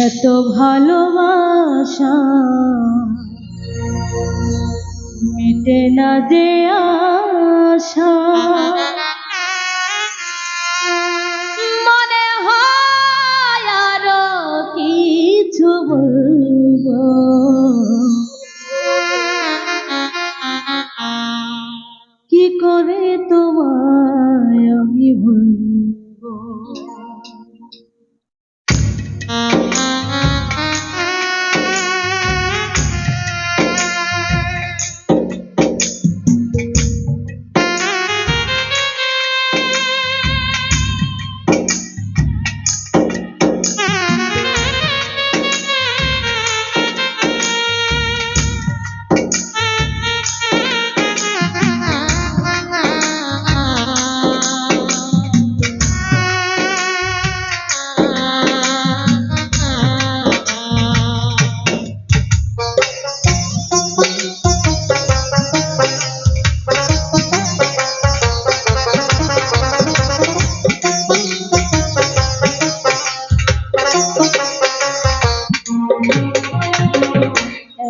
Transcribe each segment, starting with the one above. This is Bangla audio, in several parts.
এত ভালোবাসা মেটে না যে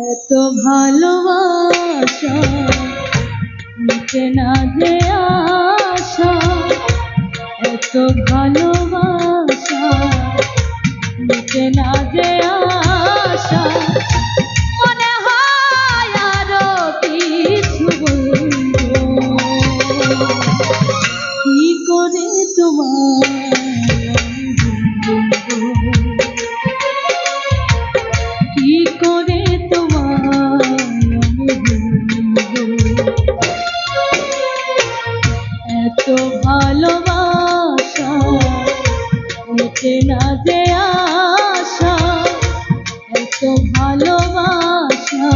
এত ভালোবাসা মিটে না যে আশা এত ভালোবাসা মিটে না যে কি করে তোমার? এত না যে আশা এত ভালোবাসা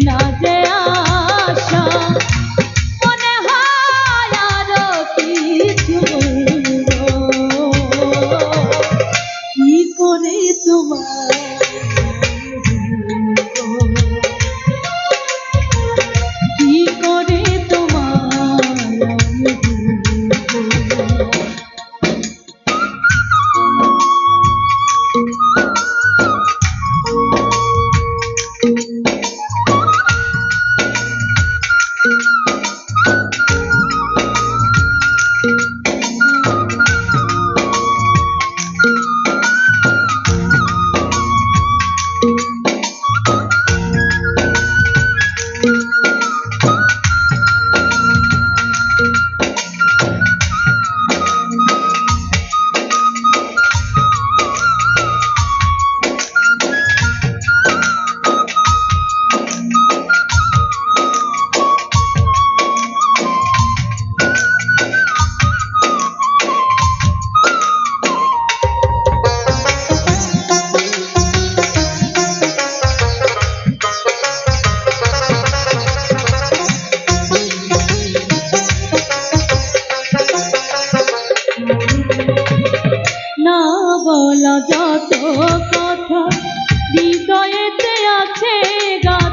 না যে করে কত কথা হৃদয়েতে আছে গা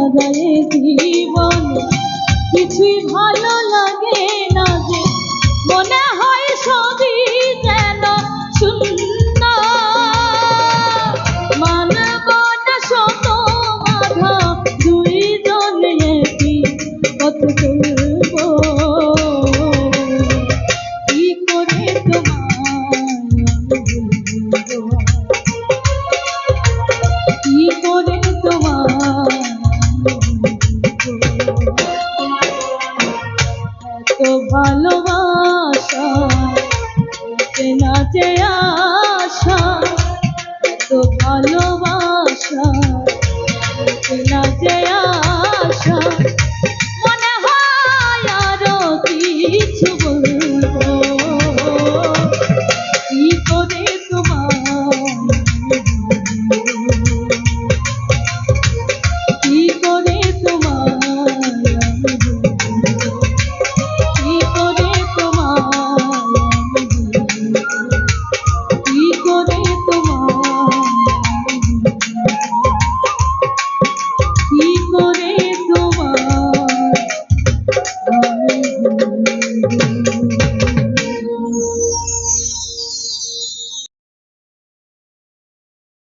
সারায় জীবন। কিছুই ভালো লাগে না যে মনে হয় সব ভালোবাসা। না যে